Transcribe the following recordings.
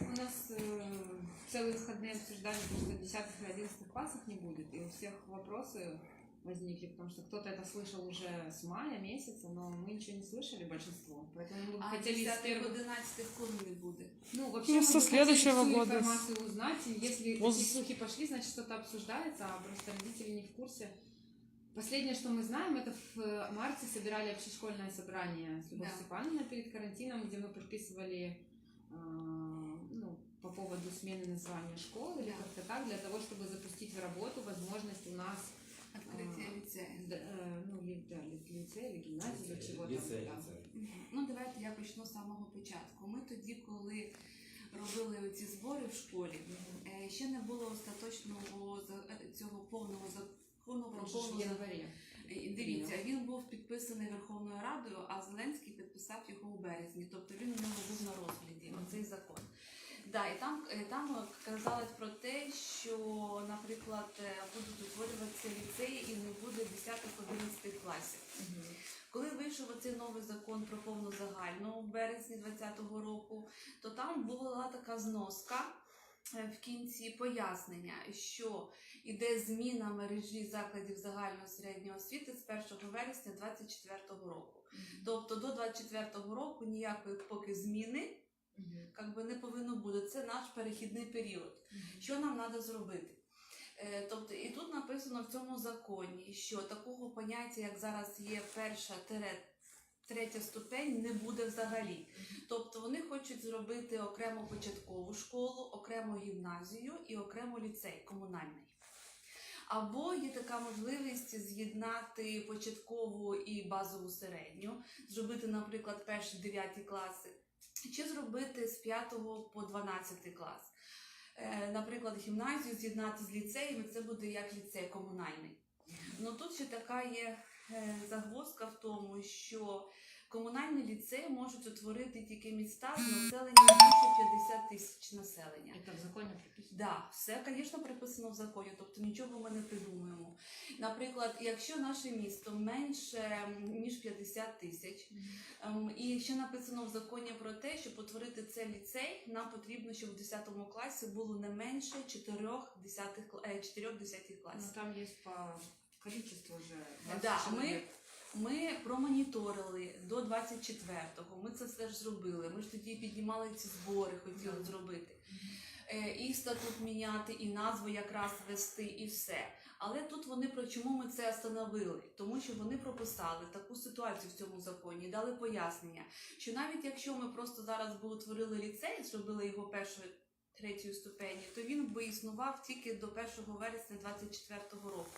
У нас э, целые выходные обсуждали, то, что 10 и 11 классах не будет, и у всех вопросы возникли, потому что кто-то это слышал уже с мая месяца, но мы ничего не слышали, большинство. Поэтому мы бы А хотели 10 первых... 11 коли не буде? Ну, вообще, Ну, мы со бы следующего всю года. информацию узнать, и если Воз- такие слухи пошли, значит, что-то обсуждается, а просто родители не в курсе. Последнее, что мы знаем, это в э, марте собирали общешкольное собрание с Любовью Да. Степановной перед карантином, где мы подписывали э, ну, по поводу смены названия школы или Да. как-то так, для того, чтобы запустить в работу возможность у нас Відкриття А, ліцею. да, э, ну, ли- да, ли- лицей или гимназию, или чего там. Ліцей, да. ліцей. Ну, давайте я почну з самого початку. Ми тоді, коли робили ці збори в школі, е, ще не було остаточного за- е, цього повного закону про Он же ж в повну январе. І Дивіться, він був підписаний Верховною Радою, а Зеленський підписав його у березні. Тобто він у нього був на розгляді, оцей закон. Да, і там, е, там казалось про те, що, наприклад, е, будуть утворюватися ліцеї і не буде 10-11 класів. Коли вийшов оцей новий закон про повну загальну в березні 2020 року, то там була така зноска е, в кінці пояснення, що іде зміна мережі закладів загальної середньої освіти з 1 вересня 2024 року. Тобто до 2024 року ніякої поки зміни. Как би, не повинно бути. Це наш перехідний період. Що нам треба зробити? Е, Тобто, і тут написано в цьому законі, що такого поняття, як зараз є перша третя ступень, не буде взагалі. Тобто вони хочуть зробити окрему початкову школу, окрему гімназію і окремо ліцей комунальний. Або є така можливість з'єднати початкову і базову середню, зробити, наприклад, перші 9 класи, чи зробити з 5 по 12 клас. Е, Наприклад, гімназію з'єднати з ліцеєм, і це буде як ліцей комунальний. Ну тут ще така є е, загвоздка в тому, що комунальний ліцей можуть утворити тільки міста з населенням більше 50 тисяч населення. Это в законе прописано. Да, все, звісно, приписано в законі, тобто нічого ми не придумуємо. Наприклад, якщо наше місто менше ніж 50 тисяч, ем, і ще написано в законі про те, щоб утворити цей ліцей, нам потрібно, щоб в 10 класі було не менше 4 десятих, е, 4 десятих Ну, там есть по количеству уже 20 Да, ми- Ми промоніторили до 24-го, ми це все ж зробили. Ми ж тоді піднімали ці збори, хотіли зробити. Е, І статут міняти, і назву якраз вести, і все. Але тут вони про чому ми це встановили? Тому що вони прописали таку ситуацію в цьому законі, дали пояснення, що навіть якщо ми просто зараз би утворили ліцей, зробили його першою третьою ступені, то він би існував тільки до 1 вересня 2024 року.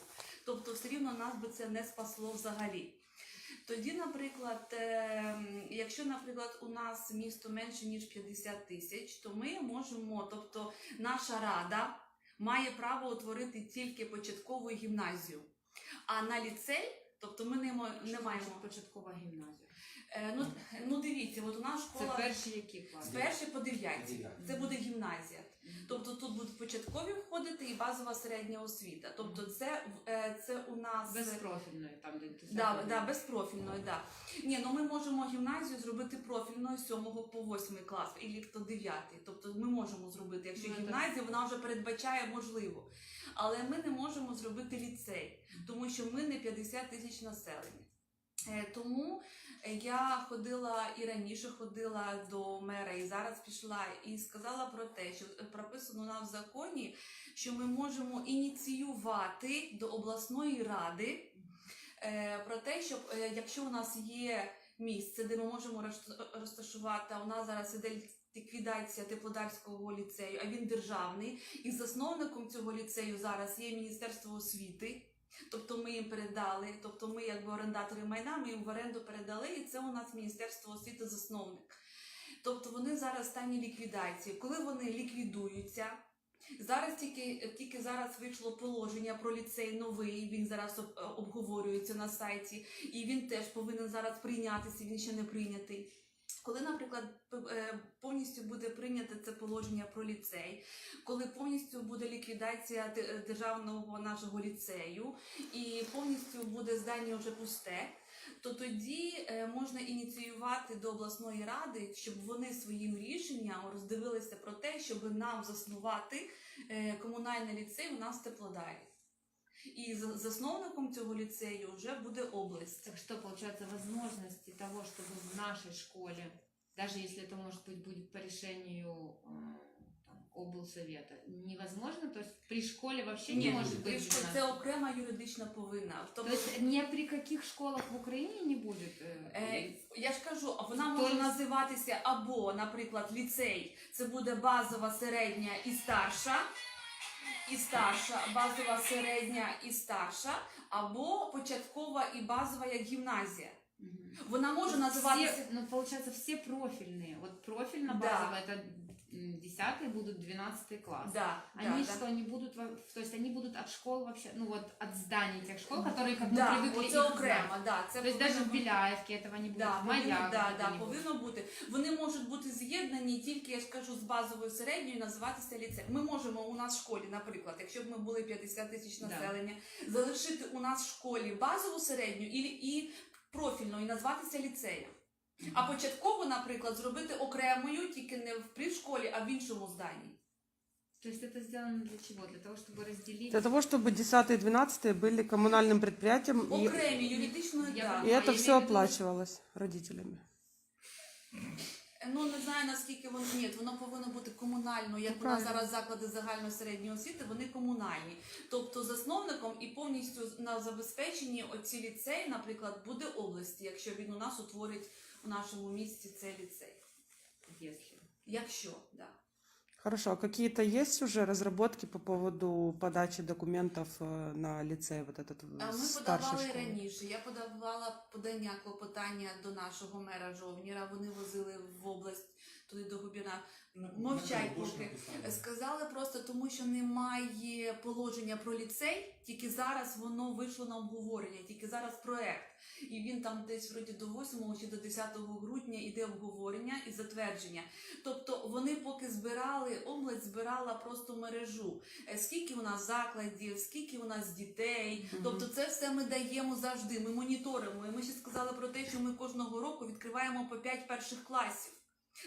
Тобто, все рівно нас би це не спасло взагалі. Тоді, наприклад, ем, якщо, наприклад, у нас місто менше ніж 50 тисяч, то ми можемо, тобто наша рада має право утворити тільки початкову гімназію. А на ліцей, тобто ми не, не маємо. початкова гімназія. Е, ну, ну дивіться, от у нас Це школа перші які з класи? першої по дев'яті. Дев'ятий. Це буде гімназія. Мгм. Тобто тут будуть початкові входити і базова середня освіта. Тобто це, е, це у нас Безпрофільної, там, де Да, да, безпрофільної, да. Ні, ну ми можемо гімназію зробити профільною з 7 по 8 клас, і то 9. Тобто ми можемо зробити, якщо Ну, гімназія вона вже передбачає можливо. Але ми не можемо зробити ліцей, тому що ми не 50 тисяч населення. Е, Тому я ходила і раніше ходила до мера, і зараз пішла і сказала про те, що е, прописано у нас в законі, що ми можемо ініціювати до обласної ради е, про те, щоб е, якщо у нас є місце, де ми можемо розташувати, у нас зараз іде ліквідація Теплодарського ліцею, а він державний, і засновником цього ліцею зараз є Міністерство освіти. Тобто ми їм передали, тобто ми якби орендатори майна, ми їм в оренду передали, і це у нас Міністерство освіти засновник. Тобто вони зараз в стані ліквідації. Коли вони ліквідуються, зараз тільки, тільки зараз вийшло положення про ліцей новий, він зараз обговорюється на сайті, і він теж повинен зараз прийнятися, він ще не прийнятий. Коли, наприклад, е, повністю буде прийнято це положення про ліцей, коли повністю буде ліквідація державного нашого ліцею, і повністю буде здання вже пусте, то тоді е, можна ініціювати до обласної ради, щоб вони своїм рішенням роздивилися про те, щоб нам заснувати е, комунальний ліцей у нас в Теплодарі. І за- засновником цього ліцею вже буде область. Так что, получается, возможности того, чтобы в нашей школе, даже если это, может быть, будет по решению э, там, облсовета, невозможно? То есть при школе вообще не Ні, может быть? при школі- 12? це окрема юридична повинна. То Тобто, есть ни при каких школах в Украине не будет? э, Е, я ж кажу, а вона Тобто- може називатися або, наприклад, ліцей, це буде базова, середня і старша, і старша, базова, середня і старша, або початкова і базова як гімназія. Вона може називатися. ну, виходить, всі профільні. От профільна базова Да. это 10 будут 12 класс. Да, Они да, что, они будут, во- то есть они будут от школ вообще, ну вот от зданий тех школ, которые как мы да, привыкли оце их окремо, знать. да, це То есть повинно даже в бути- Беляевке этого не будет, Да, в повинно, Маях да, этого да, не будет. повинно бути. Вони можуть бути з'єднані тільки, я ж кажу, з базовою середньою і називатися ліцей. Ми можемо у нас в школі, наприклад, якщо б ми були 50 тисяч Да. населення, залишити у нас в школі базову середню і, і профільну і назватися ліцеєм. А початково, наприклад, зробити окремою, тільки не в пришколі, а в іншому зданні. То есть это сделано для чего? Для того, чтобы разделить... Для того, чтобы 10 и 12 были коммунальным предприятием, и, Окремі, юридично, Я да. и понимаю. это я все имею в виду, оплачивалось родителями. Ну не знаю наскільки воно ні, воно повинно бути комунально. Як Ну, у нас правильно. зараз заклади загальної середньої освіти, вони комунальні. Тобто засновником і повністю на забезпеченні оці ліцеї, наприклад, буде області, якщо він у нас утворить у нашому місті цей ліцей. Если. Якщо да. Хорошо, а какие-то есть уже разработки по поводу подачи документов э, на лицей, вот этот э, А Ми старшей подавали школы? раніше. Я подавала подання клопотання до нашого мера Жовніра. Вони возили в область туди до губіна. Мовчать поки. Сказали просто тому, що немає положення про ліцей, тільки зараз воно вийшло на обговорення, тільки зараз проект. І він там десь вроді до 8 чи до 10 грудня іде обговорення і затвердження. Тобто вони поки збирали, область збирала просто мережу. Е, Скільки у нас закладів, скільки у нас дітей. Тобто це все ми даємо завжди. Ми моніторимо. І ми ще сказали про те, що ми кожного року відкриваємо по 5 перших класів.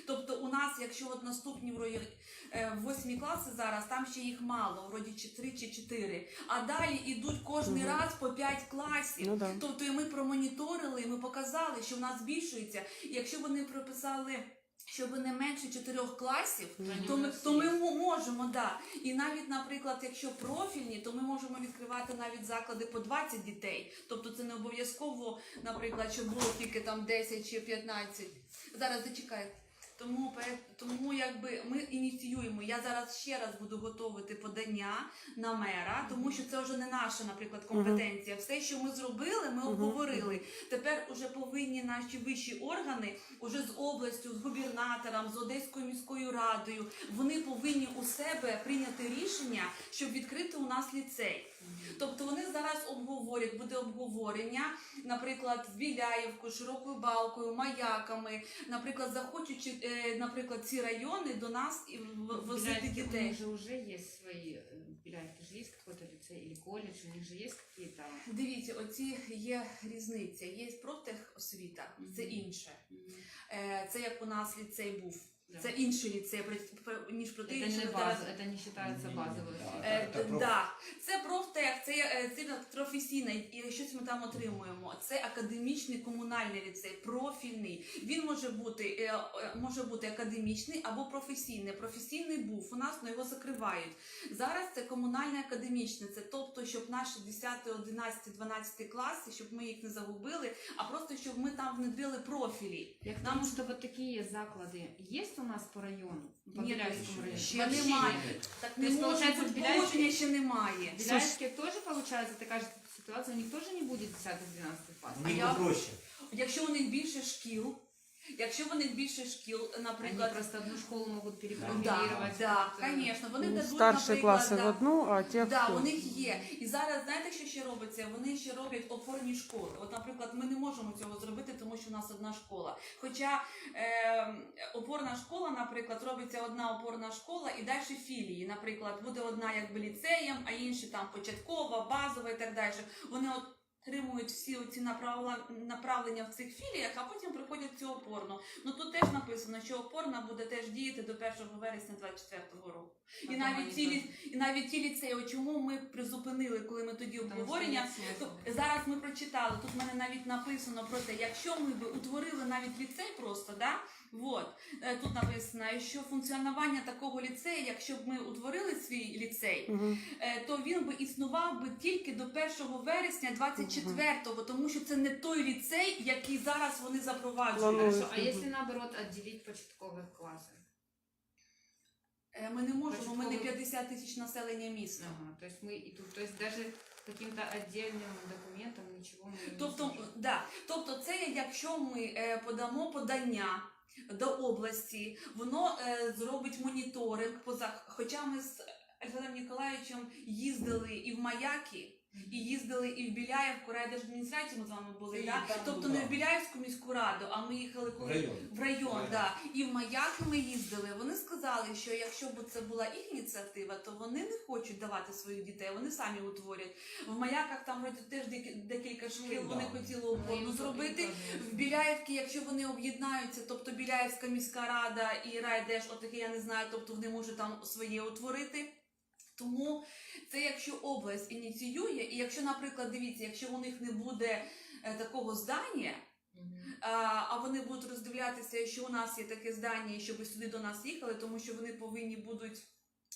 Тобто у нас, якщо от наступні е, восьмі класи зараз, там ще їх мало, вроді чи три чи чотири. А далі йдуть кожен Мгм. раз по п'ять класів. Ну да. Тобто і ми промоніторили, і ми показали, що в нас збільшується. Якщо вони прописали, щоб не менше чотирьох класів, то ми, то ми можемо, да. І навіть, наприклад, якщо профільні, то ми можемо відкривати навіть заклади по 20 дітей. Тобто це не обов'язково, наприклад, щоб було тільки там 10 чи 15. Зараз зачекайте. Тому, пе- тому якби ми ініціюємо. Я зараз ще раз буду готувати подання на мера, тому що це вже не наша, наприклад, компетенція. Все, що ми зробили, ми обговорили. Тепер уже повинні наші вищі органи, уже з областю, з губернатором, з Одеською міською радою, вони повинні у себе прийняти рішення, щоб відкрити у нас ліцей. Тобто вони зараз обговорять, буде обговорення, наприклад, з Біляєвкою, широкою балкою, маяками, наприклад, захочуть, е, наприклад, ці райони до нас і в- возити Беляевке у дітей. них же уже є свої э, Беляевке же есть какой-то ліцей или коледж, у них же є какие-то... Дивіться, оці є різниця. Є профтехосвіта, це інше. Е, Це як у нас ліцей був. да. Це інший ліцей, про- про- ніж про те, Это що не ми база, зараз это не считается Не, базовой. да. Е, Це проф- да. Це профтех, це, е, це професійне, і щось ми там отримуємо. Це академічний комунальний ліцей, профільний. Він може бути, е, е, може бути академічний або професійний. Професійний був у нас, але його закривають. Зараз це комунальний академічний. Це тобто, щоб наші 10, 11, 12 класи, щоб ми їх не загубили, а просто щоб ми там внедрили профілі. Я к Нам- тому, что вот такие заклады есть У нас по району, в Нет, районі. ще Вообще немає. Так не може положення ще немає. В теж, виходить, така ж ситуація, у них тоже не будет 10-12 класів. У них. Якщо у них більше шкіл, якщо у них більше шкіл, Они наприклад, просто одну школу могут да, да, Вот, э, звісно, вони Ну, дадуть, наприклад, классы да, в одну, а Да, в у ту. них є. І зараз знаєте, що ще робиться? Вони ще роблять опорні школи. От, наприклад, ми не можемо цього зробити, тому що у нас одна школа. Хоча е, опорна школа, наприклад, робиться одна опорна школа і далі філії. Наприклад, буде одна якби ліцеєм, а інші там початкова, базова і так далі. Вони от Отримують всі ці направлення в цих філіях, а потім приходять цю опорну. Ну тут теж написано, що опорна буде теж діяти до 1 вересня 2024 року. І навіть ті лі- і навіть ті ліцеї, чому ми призупинили, коли ми тоді обговорення. То зараз ми прочитали. Тут в мене навіть написано про те, якщо ми би утворили навіть ліцей просто, да. Вот Е, тут написано, що функціонування такого ліцею, якщо б ми утворили свій ліцей, Мгм. е, то він би існував би тільки до 1 вересня 24-го, тому що це не той ліцей, який зараз вони запроваджують. Планують. Хорошо, а Мгм. если наоборот отделить початковые классы? Е, Ми не можемо, ми не Початковий- 50 тисяч населення міста. Ага, то есть мы и тут, то есть даже каким-то отдельным документом ничего мы не Тобто, сможем. да, тобто, це якщо ми е, подамо подання до області, воно е, зробить моніторинг. Поза хоча ми з Альфредом Ніколаєвичем їздили і в Маяки. І їздили і в Біляєвку райдержадміністрацію ми з вами були, І да? там, тобто не в Біляївську міську раду, а ми їхали В коли район. в район, Район. да. І в Маяки ми їздили. Вони сказали, що якщо б це була їх ініціатива, то вони не хочуть давати своїх дітей, вони самі утворять. В Маяках там вроді теж декі- декілька шкіл Ну, вони да. хотіли Ну, зробити. В Біляївці, якщо вони об'єднаються, тобто Біляївська міська рада і райдеш, отаке я не знаю, тобто вони можуть там своє утворити. Тому це якщо область ініціює, і якщо, наприклад, дивіться, якщо у них не буде е, такого здання, Мгм. а, а вони будуть роздивлятися, що у нас є таке здання, і щоб сюди до нас їхали, тому що вони повинні будуть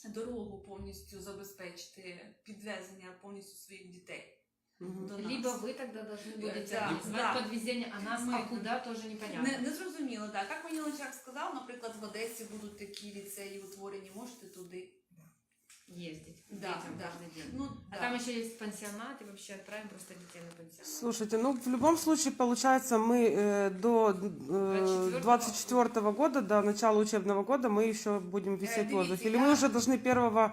дорогу повністю забезпечити, підвезення повністю своїх дітей Мгм. до нас. Либо вы тогда должны будете Да, организовать да. подвезение, а нас Мы- а куда тоже непонятно. Не, не зрозуміло, так. Як мені Личак сказав, наприклад, в Одесі будуть такі ліцеї утворені, можете туди. Ездить к Да, детям да. каждый день. Ну, А да. там еще есть пансионат, и вообще отправим просто детей на пансионат. Слушайте, ну в любом случае, получается, мы э, до э, 24-го. 24 года, до начала учебного года, мы еще будем висеть в дивіться, воздухе. Или я- мы уже должны 1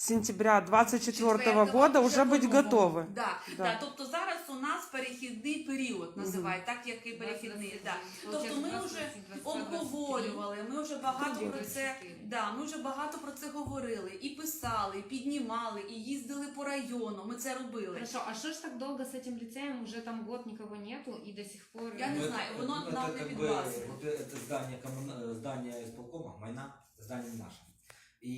сентября 24 Четвертого года уже быть по-новому. готовы? Да, Да. да. Тобто зараз у нас перехідний період називають, так як і перехідний. Да. Тобто ми вже обговорювали, ми вже багато Круглі про це. 24. Да, ми вже багато про це говорили, і писали, і піднімали, і їздили по району. Ми це робили. Хорошо, а что ж так долго с этим лицеем? Уже там год никого нету, и до сих пор... Я не Ну, знаю, это- воно это нам не как бы, підвластне. Вот это здание, коммуна- здание исполкома, майна, здание наше. І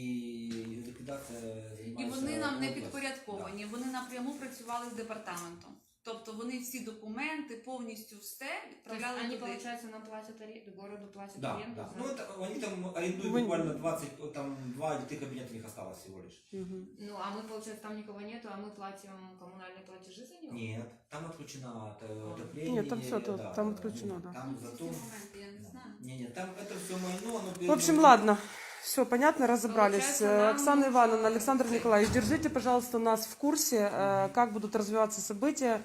ліквідація І займається вони нам не область. підпорядковані. Вони напряму працювали з департаментом. Тобто вони всі документи, повністю все То есть відправляли они, туди. получается, нам платят аренду, городу платят Да, аренду? да. за- Ну, это, они там арендуют Вы- буквально 20, там два или три кабинета у них осталось всего лишь. Мгм. Ну, а мы, получается, там никого нету, а мы платим коммунальные платежи за него? Нет, там отключено от, э, А. отопление. Нет, там всё, то- да, там да, отключено, да. Там Ну, зато... ці моменти я не знаю. Не, не, там это все майно, оно В общем, ладно. Все, понятно, разобрались. Получается, Э, нам Оксана нужно- Ивановна, Александр Николаевич, держите, пожалуйста, нас в курсе, э, как будут развиваться события.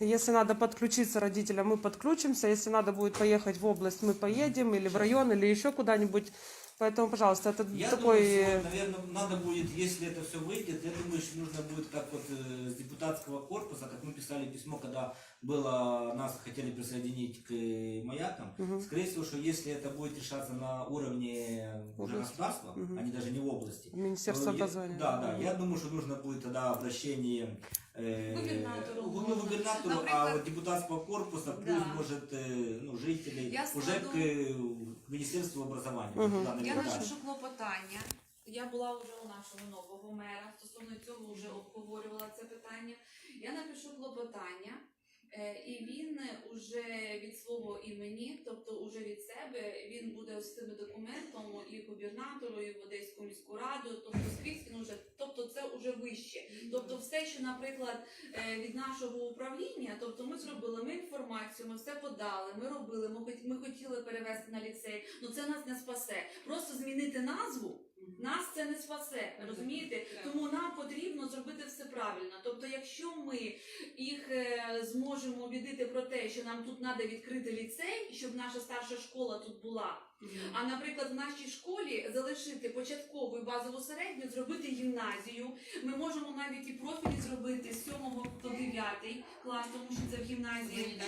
Если надо подключиться родителям, мы подключимся. Если надо будет поехать в область, мы поедем, или в район, или еще куда-нибудь. Поэтому, пожалуйста, это Я такой... думаю, что, наверное, надо будет, если это все выйдет, я думаю, что нужно будет как вот э, с депутатского корпуса, как мы писали письмо, когда было, нас хотели присоединить к э, маякам. Мгм. Скорее всего, что если это будет решаться на уровне уже Области. государства, Мгм. а не даже не в области, Министерство то я- образования. Да, да. Я думаю, что нужно будет тогда обращение э, Губернатору ну, можно. губернатору, а депутатского корпуса, плюс, да. э, ну, жителей, Я уже складу- к. Мгм. туда Я наверняка. напишу клопотання. Я була вже у нашого нового мера. Стосовно цього вже обговорювала це питання. Я напишу клопотання, е, і він уже від свого імені, тобто уже від себе, він буде з цими документом і губернатору, і в Одеську міську раду, тобто скрізь він уже, тобто це вже вище. Тобто все, що, наприклад, е, від нашого управління, тобто ми зробили, ми інформацію, ми все подали, ми робили, ми, хотіли перевести на ліцей, ну це нас не спасе. Просто змінити назву. Нас це не спасе, розумієте? Тому нам потрібно зробити все правильно. Тобто, якщо ми їх е, зможемо обідити про те, що нам тут треба відкрити ліцей, щоб наша старша школа тут була. А наприклад, в нашій школі залишити початкову і базову середню, зробити гімназію. Ми можемо навіть і профілі зробити з 7 по 9 клас, тому що це в гімназії.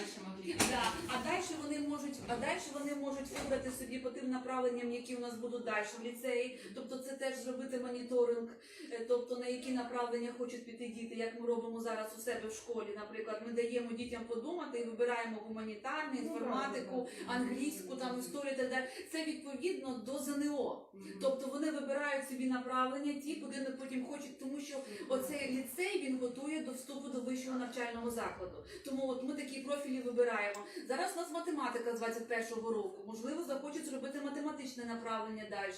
Да. А далі вони можуть, а далі вони можуть вибрати собі по тим направленням, які у нас будуть далі в ліцеї. Тобто це теж зробити моніторинг е, тобто на які направлення хочуть піти діти, як ми робимо зараз у себе в школі. Наприклад, ми даємо дітям подумати і вибираємо гуманітарну, інформатику, англійську, там історію і так далі. Це відповідно до ЗНО. Тобто вони вибирають собі направлення, ті, куди вони потім хочуть, тому що оцей ліцей він готує до вступу до вищого навчального закладу. Тому от ми такі профілі вибираємо. Зараз у нас математика з 21-го року. Можливо, захочуть зробити математичне направлення далі.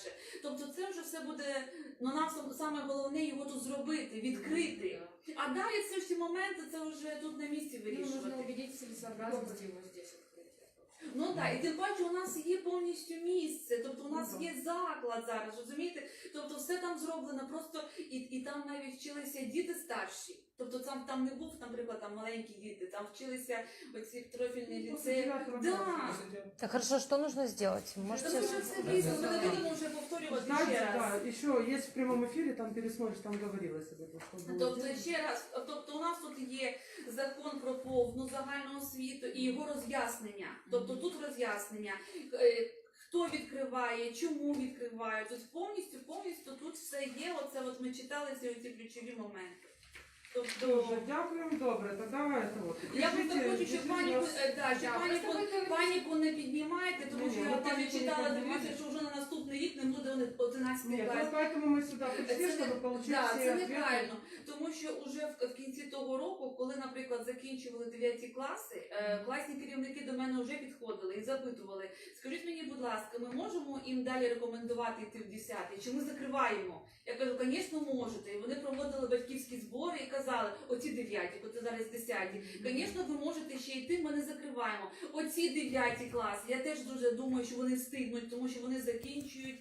Тобто, це вже все буде ну нам сам- саме головне його тут зробити, відкрити. А далі це всі моменти, це вже тут на місці Ну, вирішувати. целесообразности здесь открыть. Ну так, і тим паче у нас є повністю місце, тобто у нас Ну, є заклад зараз, розумієте? Тобто все там зроблено, просто і, і там навіть вчилися діти старші. Тобто там, там не був, наприклад, там маленькі діти, там вчилися оці профільні Ну, ліцеї. Да. Так хорошо, что нужно сделать? Там Можете... вже все близько, ми не будемо вже повторювати Знаете, ще раз. да, еще есть в прямом эфире, там пересмотришь, там говорилось об этом. что было Тобто сделано. ще раз, тобто у нас тут є закон про повну загальну освіту і його роз'яснення. Тобто тут роз'яснення. е, Хто відкриває, чому відкривають. Тут повністю, повністю тут все є. Оце от ми читали всі ці ключові моменти. Тобто Дуже дякуємо, добре, тоді это вот. я просто Пишіть, хочу, пишіть щоб у паніку, нас- е, да, щоб Да, паніку, просто ви говорите- паніку не піднімайте, тому Ні, що ні, я ми теж паніку не читала, піднімаємо. дивлюся, що вже на наступний рік не буде 11 Нет, клас. вот поэтому мы сюда пришли, Це не- чтобы получить Да, все це ответы. неправильно, тому що уже в, в кінці того року, коли, наприклад, закінчували 9 класи, е, класні керівники до мене вже підходили і запитували: скажіть мені, будь ласка, ми можемо їм далі рекомендувати йти в 10 чи ми закриваємо? Я кажу, звісно, можете. І вони проводили батьківські збори і казали, оці 9, оце зараз 10, Звісно, ви можете ще йти, ми не закриваємо. Оці 9 класи, я теж дуже думаю, що вони встигнуть, тому що вони закінчують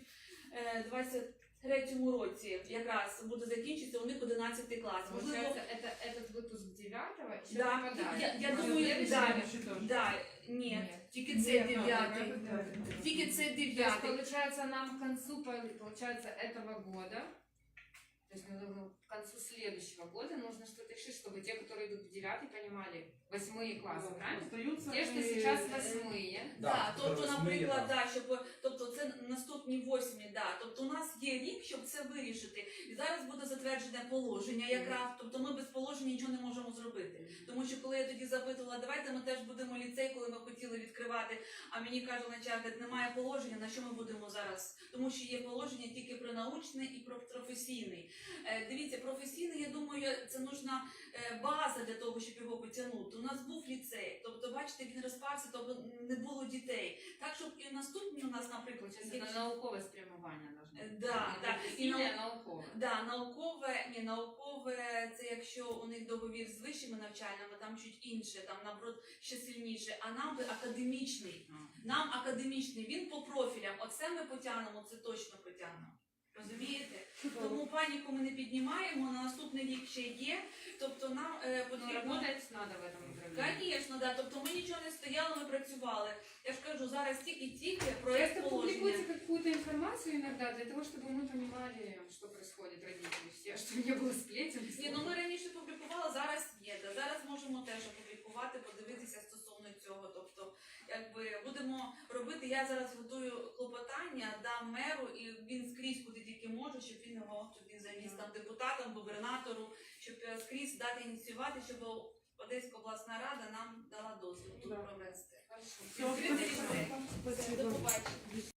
е, 23-му році, якраз буде закінчитися у них 11 клас. Можливо, Получается, это этот выпуск девятого еще Да, попадает. я- я А думаю, следующий да. следующий тоже. да, ні, Ні. тільки це Нет, дев'ятий. это девятый. Тільки це То есть, дев'ятий. получается, нам к концу, по- получается, этого года, то есть ну, к концу следующего года нужно что-то решить, чтобы те, которые идут в девятый, понимали восьмые классы, правильно? Остаются Те, что и- сейчас восьмые, Да, тобто, восьми, наприклад, да. да, щоб тобто це наступні восьмі, да. Тобто у нас є рік, щоб це вирішити. І зараз буде затверджене положення, якраз тобто ми без положення нічого не можемо зробити. Тому що коли я тоді запитувала, давайте ми теж будемо ліцей, коли ми хотіли відкривати. А мені каже начальник, немає положення. На що ми будемо зараз? Тому що є положення тільки про научний і про професійний. Е, дивіться, професійний, я думаю, це нужна е, база для того, щоб його потягнути. У нас був ліцей, тобто, бачите, він розпався, тобто не було дітей. Так, щоб і наступні у нас, наприклад, получается, это науковое спрямование должно Е, да, да. І а наукове. Да, наукове, ні, наукове, це якщо у них договір з вищими навчальними, там чуть інше, там наоборот ще сильніше. А нам би академічний. Нам академічний, він по профілям. Оце ми потягнемо, це точно потягнемо. Розумієте? Тому паніку ми не піднімаємо, на наступний рік ще є. Тобто нам е, Но потрібно. работать надо в этом направлении. Звісно, да. Тобто ми нічого не стояли, ми працювали. Я ж кажу, зараз тільки-тільки Просто проєкт публикуйте положення. какую-то информацию иногда для того, чтобы мы понимали, что происходит, родители все, чтобы не было сплетен. Ні, ну ми раніше публікували, зараз є. Да. Зараз можемо теж опублікувати, подивитися стосовно цього. Тобто, якби будемо робити. Я зараз готую клопотання, дам меру, і він скрізь куди тільки може, щоб він його туди заніс там депутатам, губернатору, щоб скрізь дати ініціювати, щоб Одеська обласна рада нам дала дозвіл тут провести. До побачення.